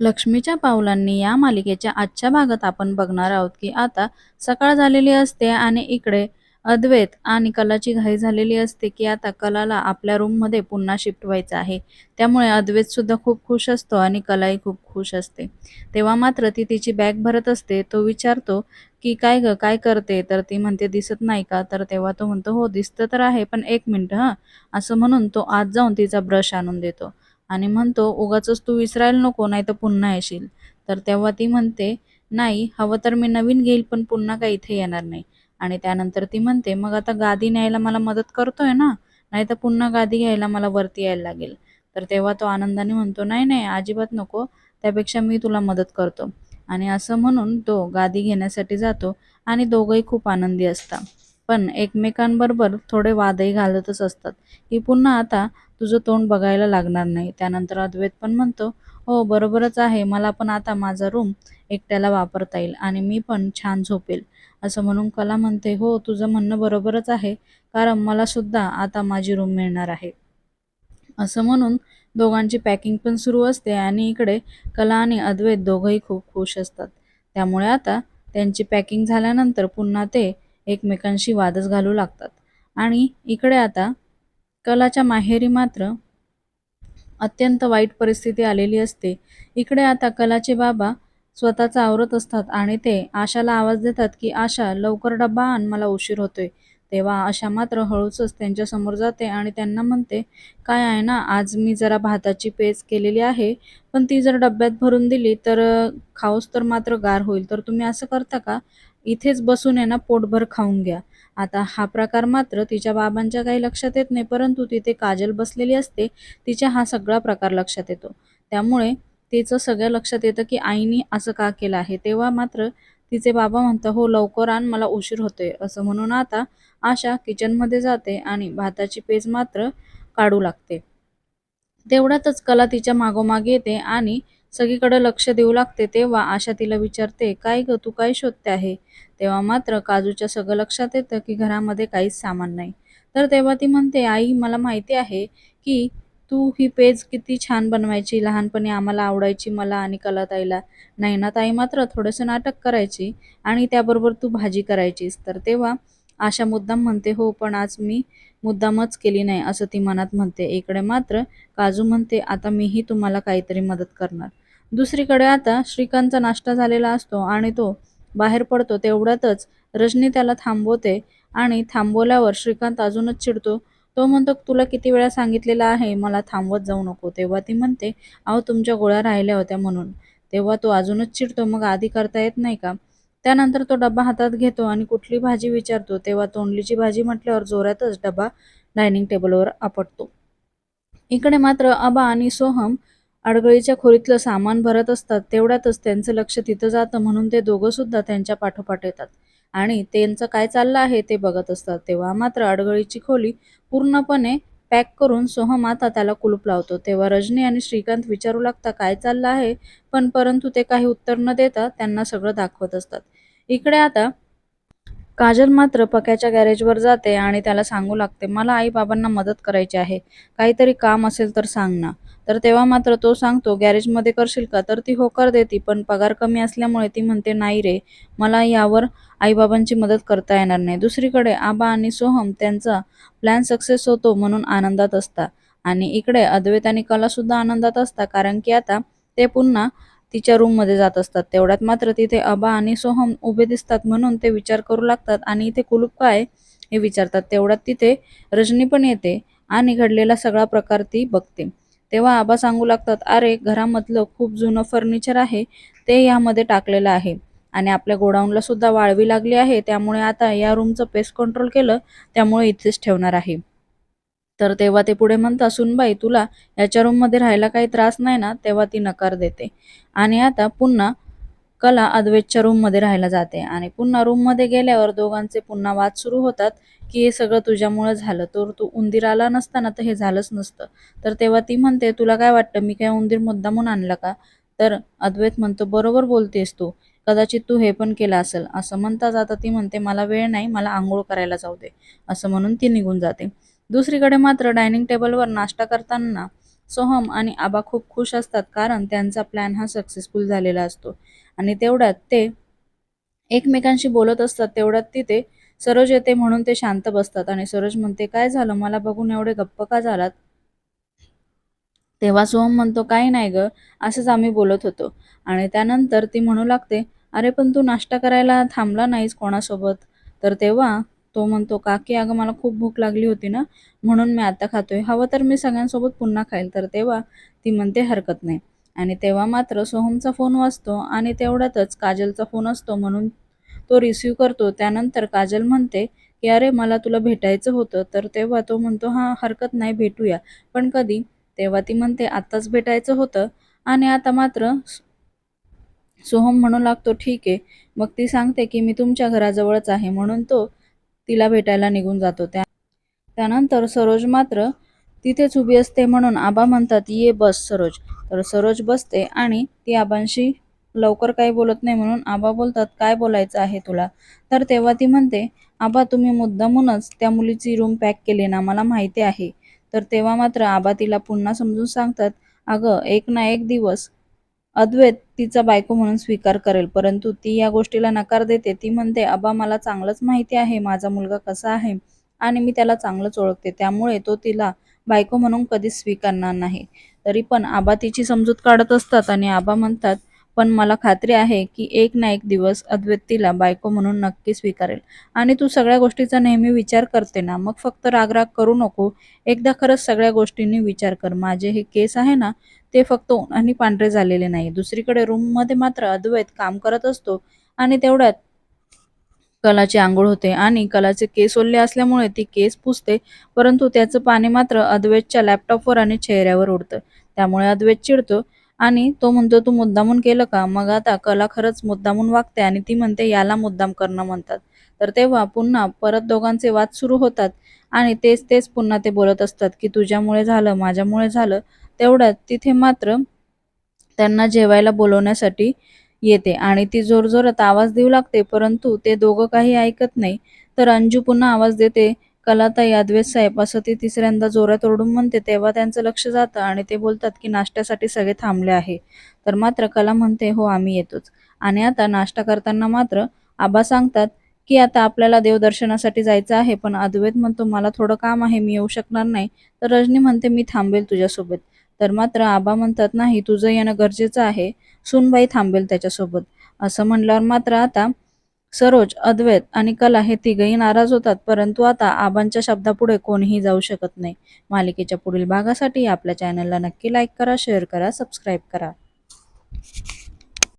लक्ष्मीच्या पावलांनी या मालिकेच्या आजच्या भागात आपण बघणार आहोत की आता सकाळ झालेली असते आणि इकडे अद्वैत आणि कलाची घाई झालेली असते की आता कलाला आपल्या रूममध्ये पुन्हा शिफ्ट व्हायचं आहे. त्यामुळे अद्वैत सुद्धा खूप खुश असतो आणि कलाही खूप खुश असते. तेव्हा मात्र ती तिची बॅग भरत असते. तो विचारतो की काय ग काय करते? तर ती म्हणते दिसत नाही का? तर तेव्हा तो म्हणतो हो दिसतं तर आहे पण एक मिनटं हां. असं म्हणून तो आत जाऊन तिचा ब्रश आणून देतो. आणि म्हणतो उगाचच तू विसरायला नको नाही तर पुन्हा येशील. तर तेव्हा ती म्हणते नाही हवं तर मी नवीन घेईल पण पुन्हा काही इथे येणार नाही. आणि त्यानंतर ती म्हणते मग आता गादी न्यायला मला मदत करतोय ना नाही तर पुन्हा गादी घ्यायला मला वरती यायला लागेल. तर तेव्हा तो आनंदाने म्हणतो नाही नाही अजिबात नको त्यापेक्षा मी तुला मदत करतो. आणि असं म्हणून तो गादी घेण्यासाठी जातो आणि दोघंही खूप आनंदी असतात. पण एकमेकांबरोबर थोडे वादही घालतच असतात. की पुन्हा आता तुझं तोंड बघायला लागणार नाही. त्यानंतर अद्वैत पण म्हणतो हो बरोबरच आहे. मला पण आता माझा रूम एकट्याला वापरता येईल आणि मी पण छान झोपेल. असं म्हणून कला म्हणते हो तुझं म्हणणं बरोबरच आहे. कारण मला सुद्धा आता माझी रूम मिळणार आहे. असं म्हणून दोघांची पॅकिंग पण सुरू असते आणि इकडे कला आणि अद्वैत दोघंही खूप खुश असतात. त्यामुळे आता त्यांची पॅकिंग झाल्यानंतर पुन्हा ते एकमेकांशी वादच घालू लागतात. आणि इकडे आता कलाच्या माहेरी मात्र अत्यंत वाईट परिस्थिती आलेली असते. इकडे आता कलाचे बाबा स्वतःचा आवरत असतात आणि ते आशाला आवाज देतात की आशा लवकर डब्बा आण मला उशीर होतोय. तेव्हा आशा मात्र हळूचच त्यांच्यासमोर जाते आणि त्यांना म्हणते काय आहे ना आज मी जरा भाताची पेज केलेली आहे पण ती जर डब्यात भरून दिली तर खाऊस तर मात्र गार होईल. तर तुम्ही असं करता का? इथेच बसून आहे ना पोटभर खाऊन घ्या. आता हा प्रकार मात्र तिच्या बाबांच्या काही लक्षात येत नाही परंतु तिथे काजल बसलेली असते तिच्या हा सगळा प्रकार लक्षात येतो. त्यामुळे तिचं सगळं लक्षात येतं की आईने असं का केलं आहे. तेव्हा मात्र तिचे बाबा म्हणतात हो लवकर आण मला उशीर होतोय. असं म्हणून आता आशा किचनमध्ये जाते आणि भाताची पेज मात्र काढू लागते. तेवढ्यातच कला तिच्या मागोमाग येते आणि सगळीकडे लक्ष देऊ लागते तेव्हा आशा तिला विचारते काय ग तू काय शोधते आहे? तेव्हा मात्र काजूच्या सगळं लक्षात येतं की घरामध्ये काहीच सामान नाही. तर तेव्हा ती म्हणते आई मला माहिती आहे की तू ही पेज किती छान बनवायची लहानपणी आम्हाला आवडायची मला आणि कलाताईला. नाही ना ताई मात्र थोडंसं नाटक करायची आणि त्याबरोबर तू भाजी करायचीस. तर तेव्हा आशा मुद्दाम म्हणते हो पण आज मी मुद्दामच केली नाही असं ती मनात म्हणते. इकडे मात्र काजू म्हणते आता मीही तुम्हाला काहीतरी मदत करणार. दुसरीकडे आता श्रीकांतचा नाश्ता झालेला असतो आणि तो बाहेर पडतो तेवढ्यातच रजनी त्याला थांबवते आणि थांबवल्यावर श्रीकांत अजूनच चिडतो. तो म्हणतो तुला किती वेळा सांगितलेलं आहे मला थांबवत जाऊ नको. तेव्हा ती म्हणते अहो तुमच्या गोळ्या राहिल्या होत्या म्हणून. तेव्हा तो अजूनच चिडतो मग आधी करता येत नाही का? त्यानंतर तो डबा हातात घेतो आणि कुठली भाजी विचारतो तेव्हा तोंडलीची भाजी म्हटल्यावर जोरातच डबा डायनिंग टेबलवर आपटतो. इकडे मात्र आबा आणि सोहम अडगळीच्या खोलीतलं सामान भरत असतात तेवढ्यातच त्यांचं लक्ष तिथं जातं म्हणून ते दोघं सुद्धा त्यांच्या पाठोपाठ येतात. आणि त्यांचं काय चाललं आहे ते बघत असतात तेव्हा मात्र अडगळीची खोली पूर्णपणे पॅक करून सोहम आता त्याला कुलूप लावतो. तेव्हा रजनी आणि श्रीकांत विचारू लागता काय चाललं आहे? पण परंतु ते काही उत्तर न देता त्यांना सगळं दाखवत असतात. इकडे आता काजल मात्र पक्याच्या गॅरेजवर जाते आणि त्याला सांगू लागते मला आई बाबांना मदत करायची आहे. काहीतरी काम असेल तर सांग ना. तर तेव्हा मात्र तो सांगतो गॅरेजमध्ये करशील का? तर ती होकार देते पण पगार कमी असल्यामुळे ती म्हणते नाही रे मला यावर आईबाबांची मदत करता येणार नाही. दुसरीकडे आबा आणि सोहम त्यांचा प्लॅन सक्सेस होतो म्हणून आनंदात असता आणि इकडे अद्वैत आणि कला सुद्धा आनंदात असता कारण की आता ते पुन्हा तिच्या रूममध्ये जात असतात. तेवढ्यात मात्र तिथे अबा आणि सोहम उभे दिसतात म्हणून ते विचार करू लागतात आणि इथे कुलूप काय हे विचारतात. तेवढ्यात तिथे रजनी पण येते आणि घडलेला सगळा प्रकार ती बघते. तेव्हा आबा सांगू लागतात अरे घरामधलं खूप जुनं फर्निचर आहे ते यामध्ये टाकलेलं आहे आणि आपल्या गोडाऊनला सुद्धा वाळवी लागली आहे त्यामुळे आता या रूमचं पेस्ट कंट्रोल केलं त्यामुळे इथेच ठेवणार आहे. तर तेव्हा ते पुढे म्हणतात सुनबाई तुला याच्या रूममध्ये राहायला काही त्रास नाही ना? तेव्हा ती नकार देते. आणि आता पुन्हा कला अद्वैतच्या रूममध्ये राहायला जाते. आणि पुन्हा रूममध्ये गेल्यावर दोघांचे पुन्हा वाद सुरू होतात की हे सगळं तुझ्यामुळं झालं. तर तू उंदीर आला नसताना तर हे झालंच नसतं. तर तेव्हा ती म्हणते तुला काय वाटतं मी काय उंदीर मुद्दामून आणला का? तर अद्वैत म्हणतो बरोबर बोलतेस तू. कदाचित तू हे पण केलं असेल. असं म्हणता जाता ती म्हणते मला वेळ नाही मला आंघोळ करायला जाऊ दे. असं म्हणून ती निघून जाते. दुसरीकडे मात्र डायनिंग टेबलवर नाश्ता करताना सोहम आणि आबा खूप खुश असतात कारण त्यांचा प्लॅन हा सक्सेसफुल झालेला असतो. आणि तेवढ्यात ते एकमेकांशी बोलत असतात तेवढ्यात तिथे सरोज येते म्हणून ते शांत बसतात. आणि सरोज म्हणते काय झालं? मला बघून एवढे गप्प का झालात? तेव्हा सोहम म्हणतो काही नाही ग असंच आम्ही बोलत होतो. आणि त्यानंतर ती म्हणू लागते अरे पण तू नाश्ता करायला थांबला नाहीस कोणासोबत? तर तेव्हा तो म्हणतो काकी अगं मला खूप भूक लागली होती ना म्हणून मी आता खातोय. हवं तर मी सगळ्यांसोबत पुन्हा खाईल. तर तेव्हा ती म्हणते हरकत नाही. आणि तेव्हा मात्र सोहमचा फोन वाजतो आणि तेवढ्यातच काजलचा फोन असतो म्हणून तो रिसीव करतो. त्यानंतर काजल म्हणते की अरे मला तुला भेटायचं होतं. तर तेव्हा तो म्हणतो हां हरकत नाही भेटूया. पण कधी? तेव्हा ती म्हणते आत्ताच भेटायचं होतं. आणि आता मात्र सोहम म्हणू लागतो ठीक आहे. मग ती सांगते की मी तुमच्या घराजवळच आहे. म्हणून तो तिला भेटायला निघून जातो. त्या त्यानंतर सरोज मात्र तिथेच उभी असते म्हणून आबा म्हणतात ये बस सरोज. तर सरोज बसते आणि ती आबांशी लवकर काही बोलत नाही म्हणून आबा बोलतात काय बोलायचं आहे तुला? तर तेव्हा ती म्हणते आबा तुम्ही मुद्दामूनच त्या मुलीची रूम पॅक केली ना मला माहिती आहे. तर तेव्हा मात्र आबा तिला पुन्हा समजून सांगतात अगं एक ना एक दिवस अद्वैत तिचा बायको म्हणून स्वीकार करेल परंतु ती या गोष्टीला नकार देते. ती म्हणते आबा मला चांगलंच माहिती आहे माझा मुलगा कसा आहे आणि मी त्याला चांगलंच ओळखते त्यामुळे तो तिला बायको म्हणून कधीच स्वीकारणार नाही. तरी पण आबा तिची समजूत काढत असतात आणि आबा म्हणतात पण मला खात्री आहे की एक ना एक दिवस अद्वैत तिला बायको म्हणून नक्की स्वीकारेल. आणि तू सगळ्या गोष्टीचा नेहमी विचार करते ना मग फक्त रागराग करू नको. एकदा खरंच सगळ्या गोष्टींनी विचार कर. माझे हे केस आहे ना ते फक्त आणि पांढरे झालेले नाही. दुसरीकडे रूममध्ये मात्र अद्वैत काम करत असतो आणि तेवढ्यात कलाची आंघोळ होते आणि कलाचे केस ओल्ले असल्यामुळे ती केस पुसते परंतु त्याचं पाणी मात्र अद्वैतच्या लॅपटॉपवर आणि चेहऱ्यावर उडतं. त्यामुळे अद्वैत चिडतो आणि तो म्हणतो तू मुद्दामून केलं का? मग आता कला खरंच मुद्दामून वागते आणि ती म्हणते याला मुद्दाम करणं म्हणतात. तर तेव्हा पुन्हा परत दोघांचे वाद सुरू होतात आणि तेच तेच पुन्हा ते बोलत असतात की तुझ्यामुळे झालं माझ्यामुळे झालं. तेवढ्यात तिथे मात्र त्यांना जेवायला बोलवण्यासाठी येते आणि ती जोरजोरात आवाज देऊ लागते परंतु ते दोघं काही ऐकत नाही. तर अंजू पुन्हा आवाज देते कलाताई अद्वेत साहेब असं ती तिसऱ्यांदा जोरात ओरडून म्हणते तेव्हा त्यांचं लक्ष जातं आणि ते बोलतात की नाश्त्यासाठी सगळे थांबले आहे. तर मात्र कला म्हणते हो आम्ही येतोच. आणि आता नाश्ता करताना मात्र आबा सांगतात की आता आपल्याला देवदर्शनासाठी जायचं आहे पण अद्वैत म्हणतो मला थोडं काम आहे मी येऊ शकणार नाही. तर रजनी म्हणते मी थांबेल तुझ्यासोबत. तर मात्र आबा म्हणतात नाही तुझं येणं गरजेचं आहे. सूनबाई थांबेल त्याच्यासोबत. असं म्हणल्यावर मात्र आता सरोज अद्वैत आणि कला हे तिघही नाराज होतात परंतु आता आबांच्या शब्दापुढे कोणीही जाऊ शकत नाही. मालिकेच्या पुढील भागासाठी आपल्या चॅनलला नक्की लाईक करा शेअर करा सबस्क्राईब करा.